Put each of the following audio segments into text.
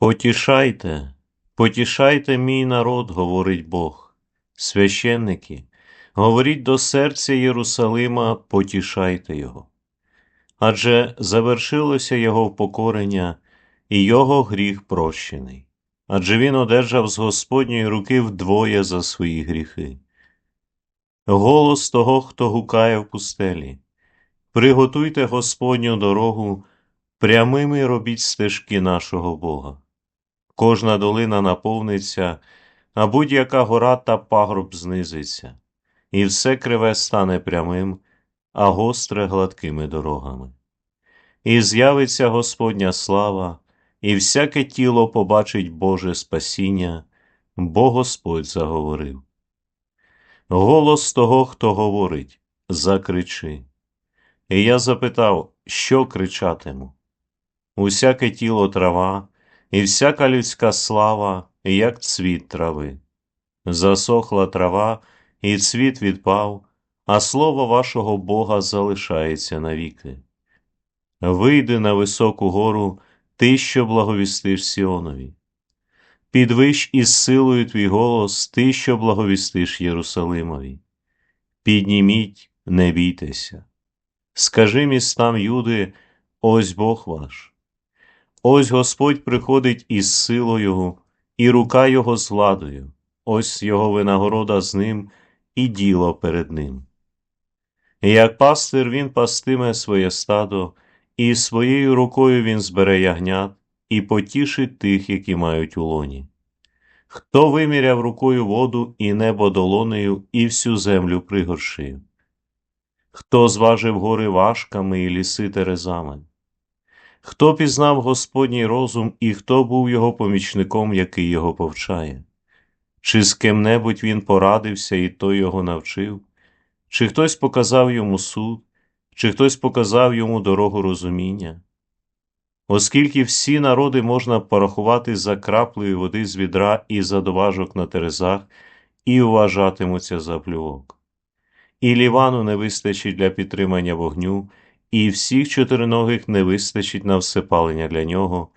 Потішайте, потішайте мій народ, говорить Бог, священники, говоріть до серця Єрусалима, потішайте його. Адже завершилося його впокорення, і його гріх прощений, адже він одержав з Господньої руки вдвоє за свої гріхи. Голос того, хто гукає в пустелі, приготуйте Господню дорогу, прямими робіть стежки нашого Бога. Кожна долина наповниться, а будь-яка гора та пагорб знизиться, і все криве стане прямим, а гостре гладкими дорогами. І з'явиться Господня слава, і всяке тіло побачить Боже спасіння, бо Господь заговорив. Голос того, хто говорить, закричи. І я запитав, що кричатиму? Усяке тіло трава, і всяка людська слава, як цвіт трави. Засохла трава, і цвіт відпав, а слово вашого Бога залишається навіки. Вийди на високу гору, ти, що благовістиш Сіонові. Підвищ із силою твій голос, ти, що благовістиш Єрусалимові. Підніміть, не бійтеся. Скажи містам Юди, ось Бог ваш. Ось Господь приходить із силою, і рука Його з владою, ось Його винагорода з ним і діло перед ним. Як пастир він пастиме своє стадо, і своєю рукою він збере ягнят і потішить тих, які мають у лоні. Хто виміряв рукою воду і небо долонею, і всю землю пригоршив? Хто зважив гори важками і ліси терезами? Хто пізнав Господній розум і хто був його помічником, який його повчає? Чи з ким-небудь він порадився і той його навчив? Чи хтось показав йому суд, чи хтось показав йому дорогу розуміння? Оскільки всі народи можна порахувати за краплею води з відра і за доважок на терезах, і вважатимуться за плювок. І лівану не вистачить для підтримання вогню, і всіх чотириногих не вистачить на всепалення для нього,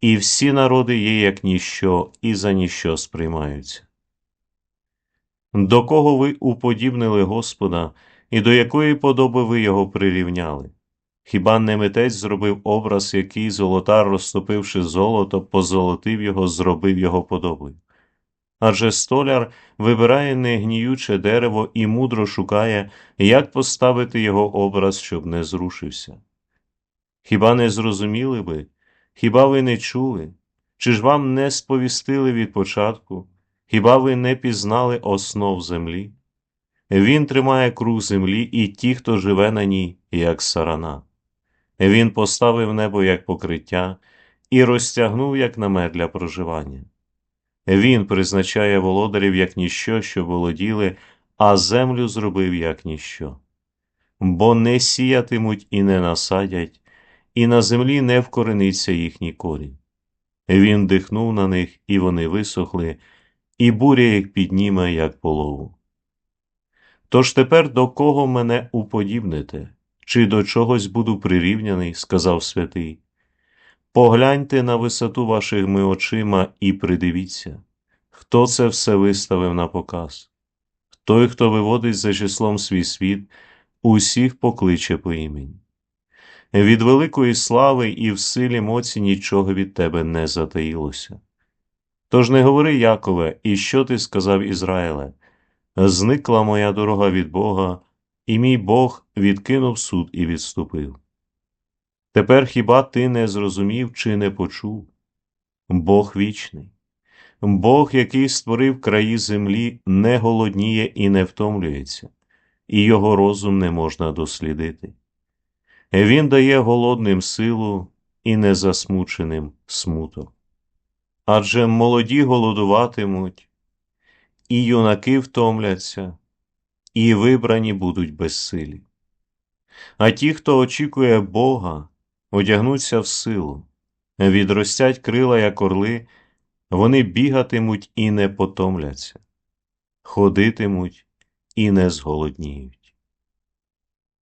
і всі народи є як ніщо, і за ніщо сприймаються. До кого ви уподібнили Господа, і до якої подоби ви його прирівняли? Хіба не митець зробив образ, який золотар, розтопивши золото, позолотив його, зробив його подобою? Адже столяр вибирає негніюче дерево і мудро шукає, як поставити його образ, щоб не зрушився. Хіба не зрозуміли ви, хіба ви не чули, чи ж вам не сповістили від початку, хіба ви не пізнали основ землі? Він тримає круг землі і ті, хто живе на ній, як сарана. Він поставив небо як покриття і розтягнув як намет для проживання. Він призначає володарів як ніщо, що володіли, а землю зробив як ніщо. Бо не сіятимуть і не насадять, і на землі не вкорениться їхній корінь. Він дихнув на них, і вони висохли, і буря їх підніме, як полову. Тож тепер до кого мене уподібните, чи до чогось буду прирівняний, сказав святий. Погляньте на висоту вашими очима і придивіться, хто це все виставив на показ. Той, хто виводить за числом свій світ, усіх покличе по імені. Від великої слави і в силі моці нічого від тебе не затаїлося. Тож не говори, Якове, і що ти сказав Ізраїле? Зникла моя дорога від Бога, і мій Бог відкинув суд і відступив. Тепер хіба ти не зрозумів чи не почув? Бог вічний, Бог, який створив краї землі, не голодніє і не втомлюється, і його розум не можна дослідити. Він дає голодним силу і незасмученим смуток. Адже молоді голодуватимуть, і юнаки втомляться, і вибрані будуть безсилі. А ті, хто очікує Бога, одягнуться в силу, відростять крила, як орли, вони бігатимуть і не потомляться, ходитимуть і не зголодніють.